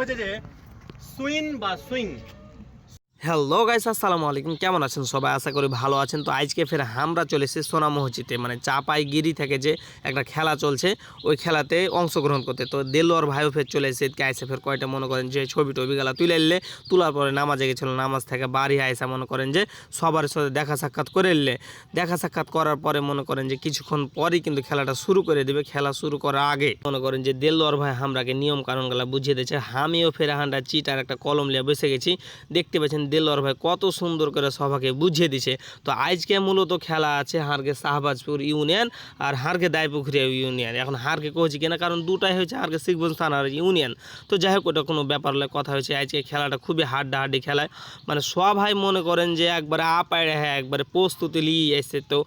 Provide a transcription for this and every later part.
হচ্ছে যে সুইন বা সুইং হ্যালো গাইস আসসালামু আলাইকুম। কেমন আছেন সবাই? আশা করি ভালো আছেন। তো আজকে ফের আমরা চলে এসেছি সোনা মসজিদে। মানে চাপাইগিরি থেকে যে একটা খেলা চলছে, ওই খেলাতে অংশগ্রহণ করতে। তো দেলোয়ার ভাইও ফের চলে এসে আইসে ফের কয়টা মনে করেন যে ছবি টবি গেলা তুলে এলে তোলার পরে নামাজে গেছিল, নামাজ থেকে বাড়ি আইসা মনে করেন যে সবার সাথে দেখা সাক্ষাৎ করে এলে দেখা সাক্ষাৎ করার পরে মনে করেন যে কিছুক্ষণ পরেই কিন্তু খেলাটা শুরু করে দেবে। খেলা শুরু করার আগে মনে করেন যে দেলোয়ার ভাই আমরাকে নিয়ম কানুনগুলো বুঝিয়ে দিয়েছে। আমিও ফের হান্ডা চিট আর একটা কলম নিয়ে বসে গেছি। দেখতে পাচ্ছেন দেলোয়ার ভাই কত সুন্দর করে সবাকে বুঝিয়ে দিছে। তো আজকে মূলত খেলা আছে হারকে শাহবাজপুর ইউনিয়ন আর হারকে দায়পুখরিয়া ইউনিয়ন। এখন হারকে কহছি কিনা, কারণ দুটাই হয়েছে হারকে শিখবন থানার ইউনিয়ন। তো যাই হোক ওটা কোনো ব্যাপার কথা হয়েছে। আজকে খেলাটা খুবই হাড্ডাহাড্ডি খেলায় মানে সবাই মনে করেন যে একবারে আপায় হ্যাঁ একবারে প্রস্তুতি নিয়ে এসে তো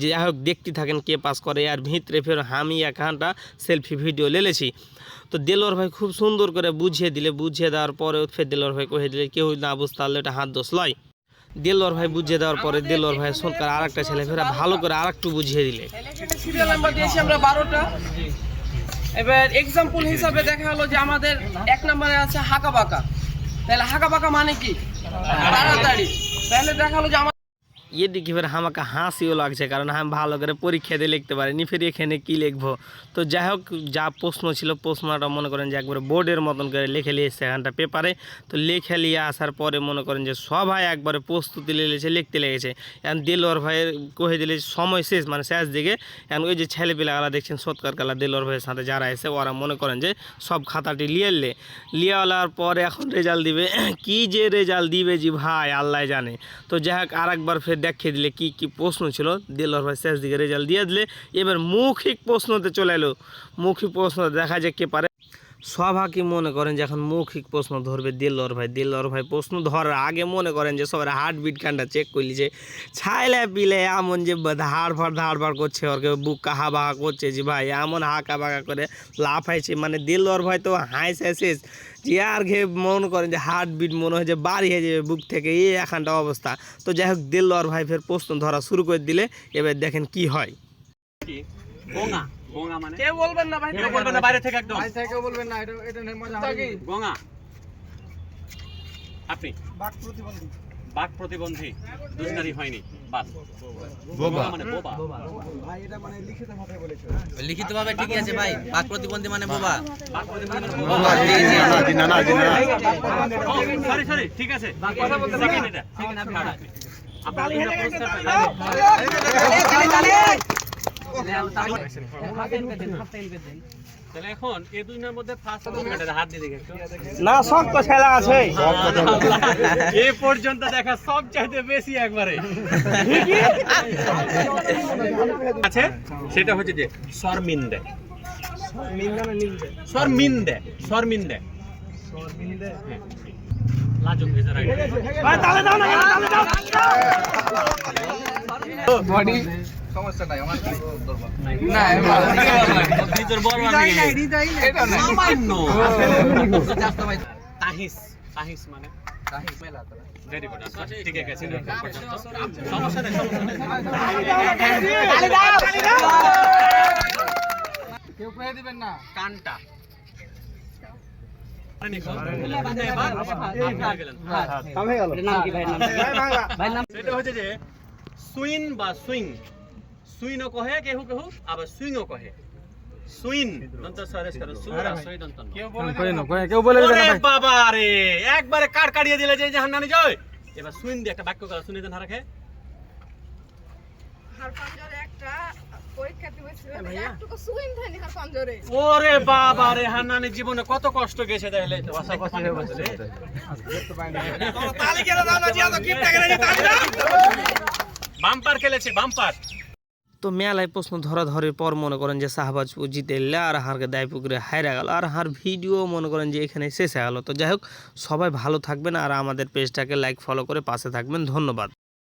যাই হোক দেখতে থাকেন কে পাস করে। আর ভিতরে ফের আমি এখানটা সেলফি ভিডিও লেলেছি। তো দেলোর ভাই খুব সুন্দর করে বুঝিয়ে দিলে, বুঝিয়ে দেওয়ার পরে ফের দেলোর ভাই কহে দিলে, কেউ না বুঝতে পারলে এটা হাত দোষ লয়। দেলোর ভাই বুঝিয়ে দেওয়ার পরে দেলোর ভাই সরকার আর একটা ছেলে ফেরা ভালো করে আর একটু বুঝিয়ে দিলে। নাম্বার বারোটা। এবার এক্সাম্পল হিসাবে দেখা হলো যে আমাদের এক নম্বরে আছে হাকা বাঁকা। তাহলে হাকা বাঁকা মানে কি? তাড়াতাড়ি। তাহলে দেখা হলো যে এদিকে ফের আমাকে হাসিও লাগছে, কারণ আমি ভালো করে পরীক্ষা দিয়ে লিখতে পারিনি, ফের এখানে কী লিখব? তো যাই হোক, যা প্রশ্ন ছিল প্রশ্নটা মনে করেন যে একবারে বোর্ডের মতন করে লিখে নিয়ে এসছে এখানটা পেপারে। তো লিখে নিয়ে আসার পরে মনে করেন যে সবাই একবারে প্রস্তুতি লেগেছে লিখতে লেগেছে। এখন দিলোর ভাইয়ের কহে দিলে সময় শেষ মানে শেষ দিকে। এখন ওই যে ছেলেপিলাগুলা দেখছেন, সৎকার কালা দিলোর ভাইয়ের সাথে যারা এসে, ওরা মনে করেন যে সব খাতাটি লিয়ে এলে লিয়ে পরে এখন রেজাল্ট দিবে। কি যে রেজাল্ট দিবে জি ভাই, আল্লাহ জানে। তো যাই হোক আর একবার ফের দেখিয়ে দিলে কি কি প্রশ্ন ছিল? দিলর ভাই শেষ দিকে রেজাল্ট দিয়ে দিলে। এবার মৌখিক প্রশ্নতে চলে এলো। মৌখিক প্রশ্ন দেখা যায় কে পারে। কি মনে করেন যে এখন মৌখিক প্রশ্ন ধরবে দিল্লর ভাই। দিল্লর ভাই প্রশ্ন ধরার আগে মনে করেন যে সবার হার্ট হার্টবিট কানটা চেক করলি যে, ছাইলে পিলে এমন যে ধাড় ফাড় ধাড় ফাড় করছে, ওর কেউ বুক কাহা বাহা করছে যে ভাই, এমন হাঁকা বাঁকা করে লাফাইছে। মানে দিল্লর ভাই তো হাইস শেষ। যে আর ঘে মনে করেন যে হার্ট হার্টবিট মনে হয় যে বাড়ি হয়ে যাবে বুক থেকে, এই এখানটা অবস্থা। তো যাই হোক দিল্লর ভাই ফের প্রশ্ন ধরা শুরু করে দিলে, এবার দেখেন কি হয়। মানে? কেউ বলবেন না ভাই কেউ বলবেন না বাইরে থেকে একদম। কেউ বলবেন না এটা এটা মজা গঙ্গা। আপনি? বাক প্রতিবন্ধী। দুষ্কারী হয়নি বাস বোবা। মানে বোবা। লিখিত ভাবে ঠিকই আছে ভাই বাক প্রতিবন্ধী মানে বোবা। বাক প্রতিবন্ধী মানে বোবা। সরি সরি ঠিক আছে। কথা বলতে এটা আপনি না শক্ত খেলা আছে। এ পর্যন্ত দেখা সব চাইতে বেশি একবারে। আছে সেটা হচ্ছে যে শর্মিন্দে শর্মিন্দে শর্মিন্দে হ্যাঁ। লাজুক ভেজা রাখবে মানে? ভেরি গুড ঠিক আছে সমস্যা নেই সমস্যা নেই। কেউ কয়ে দিবেন না। কানটা। সেটা হচ্ছে যে সুইন বা সুইং। সুইনও কহে কেহু কেহু আবার সুইংও কহে সুইন দন্ত সরেস করো সুরা সুই দন্ত কেউ বলে কেউ বলে ওরে বাবা রে একবারে কাট কাটিয়ে দিলে যে জাহান নানি জয় এবার সুইন দিয়ে একটা বাক্য করা শুনে দেন হারাকে হার একটা পরীক্ষার্থী বসছিল একটুকু সুইং থানি হার পাঞ্জরে ওরে বাবা রে হান্নানি জীবনে কত কষ্ট গেছে তাহলে বাম্পার খেলেছে বাম্পার তো মেলায় প্রশ্ন ধরা ধরার পর মনে করেন যে শাহবাজ জিতে এলে আর হারকে দায়পুকুরে হাইরা গেল। আর হার ভিডিও মনে করেন যে এখানে শেষ হয়ে গেলো। তো যাই হোক, সবাই ভালো থাকবেন আর আমাদের পেজটাকে লাইক ফলো করে পাশে থাকবেন। ধন্যবাদ।